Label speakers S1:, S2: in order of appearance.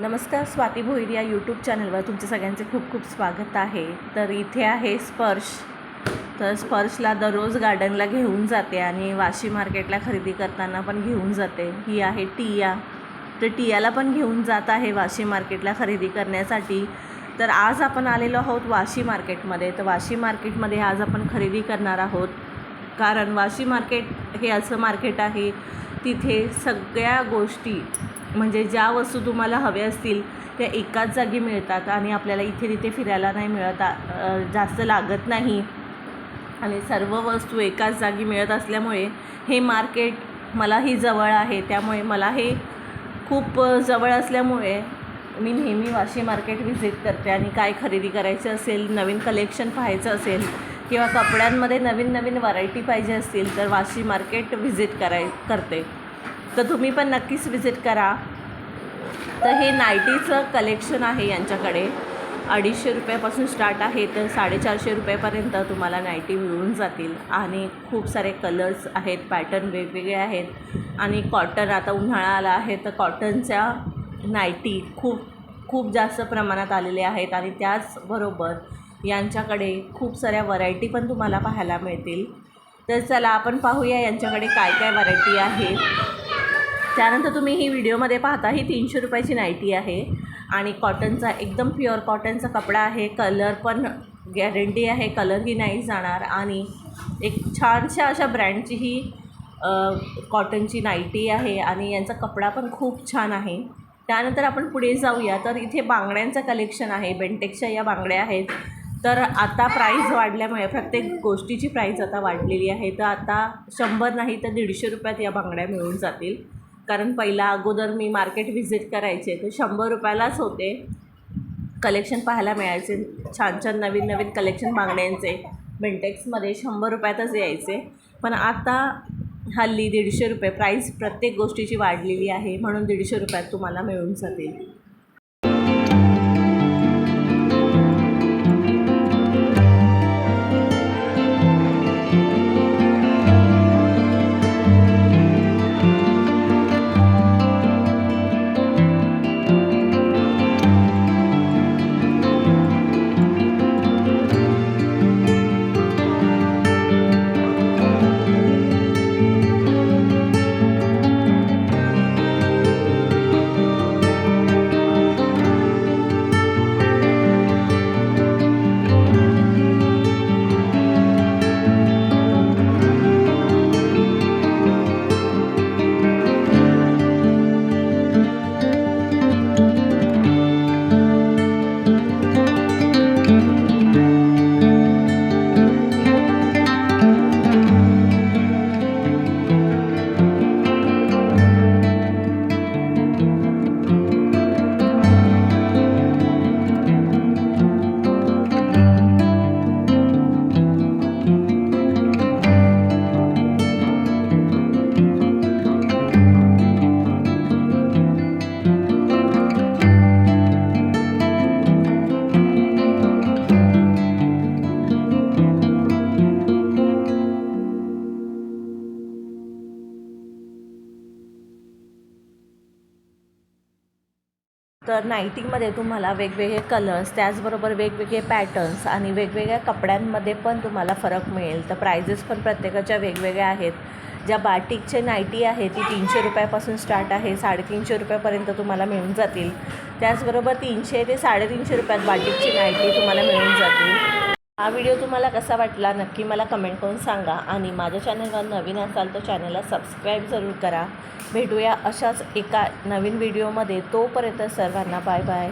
S1: नमस्कार स्वाती भोईर या यूट्यूब चॅनलवर तुमचं सगळ्यांचे खूप खूप स्वागत आहे. तर इथे आहे स्पर्श. तर स्पर्शला दररोज गार्डनला घेऊन जाते आणि वाशी मार्केटला खरेदी करताना पण घेऊन जाते. ही आहे टिया. तर टियाला पण घेऊन जात आहे वाशी मार्केटला खरेदी करण्यासाठी. तर आज आपण आलेलो आहोत वाशी मार्केटमध्ये तर वाशी मार्केटमध्ये आज आपण खरेदी करणार आहोत. कारण वाशी मार्केट हे असं मार्केट आहे तिथे सगळ्या गोष्टी म्हणजे ज्या वस्तू तुम्हाला हव्या असतील त्या एकाच जागी मिळतात आणि आपल्याला इथे तिथे फिरायला नाही मिळत जास्त लागत नाही. आणि सर्व वस्तू एकाच जागी मिळत असल्यामुळे हे मार्केट मलाही जवळ आहे. त्यामुळे मला हे खूप जवळ असल्यामुळे मी नेहमी वाशी मार्केट व्हिजिट करते आणि काय खरेदी करायचं असेल नवीन कलेक्शन पाहायचं असेल किंवा कपड्यांमध्ये नवीन नवीन व्हरायटी पाहिजे असतील तर वाशी मार्केट व्हिजिट कराय करते. तर तुम्ही पण नक्कीच व्हिजिट करा. तर हे नायटीचं कलेक्शन आहे यांच्याकडे. अडीचशे रुपयापासून स्टार्ट आहे तर साडेचारशे रुपयापर्यंत तुम्हाला नायटी मिळून जातील. आणि खूप सारे कलर्स आहेत पॅटर्न वेगवेगळे आहेत. आणि कॉटन आता उन्हाळा आला आहे तर कॉटनच्या नायटी खूप खूप जास्त प्रमाणात आलेले आहेत. आणि त्याचबरोबर यांच्याकडे खूप साऱ्या व्हरायटी पण तुम्हाला पाहायला मिळतील. तर चला आपण पाहूया यांच्याकडे काय काय व्हरायटी आहे. त्यानंतर तुम्ही ही व्हिडिओमध्ये पाहता ही तीनशे रुपयाची नायटी आहे. आणि कॉटनचा एकदम प्युअर कॉटनचा कपडा आहे. कलर पण गॅरंटी आहे कलरही नाही जाणार. आणि एक छानशा अशा ब्रँडची ही कॉटनची नायटी आहे आणि यांचा कपडा पण खूप छान आहे. त्यानंतर आपण पुढे जाऊया. तर इथे बांगड्यांचं कलेक्शन आहे. बेंटेक्सच्या या बांगड्या आहेत. तर आता प्राईस वाढल्यामुळे प्रत्येक गोष्टीची प्राईस आता वाढलेली आहे. तर आता शंभर नाही तर दीडशे रुपयात या बांगड्या मिळून जातील. कारण पहिला अगोदर मी मार्केट व्हिजिट करायचे तर शंभर रुपयालाच होते. कलेक्शन पाहायला मिळायचे छान छान नवीन नवीन कलेक्शन बांगड्यांचे बेंटेक्समध्ये शंभर रुपयातच यायचे. पण आता हल्ली दीडशे रुपये प्राईस प्रत्येक गोष्टीची वाढलेली आहे म्हणून दीडशे रुपयात तुम्हाला मिळून जातील. तर नाईटिंगमध्ये तुम्हाला वेगवेगळे कलर्स त्याचबरोबर वेगवेगळे पॅटर्न्स आणि वेगवेगळ्या कपड्यांमध्ये पण तुम्हाला फरक मिळेल. तर प्रायझेस पण प्रत्येकाच्या वेगवेगळ्या आहेत. ज्या बाटिकचे नाईटी आहे ती तीनशे रुपयापासून स्टार्ट आहे. साडेतीनशे रुपयापर्यंत तुम्हाला मिळून जातील. त्याचबरोबर तीनशे ते साडेतीनशे रुपयात बाटिकची नाईटी तुम्हाला मिळून जातील. हा व्हिडिओ तुम्हाला कसा वाटला नक्की मला कमेंट करून सांगा. आणि माझ्या चॅनलवर नवीन असाल तर चॅनलला सबस्क्राईब जरूर करा. भेटूया अशाच एका नवीन व्हिडिओमध्ये तोपर्यंत सर्वांना बाय बाय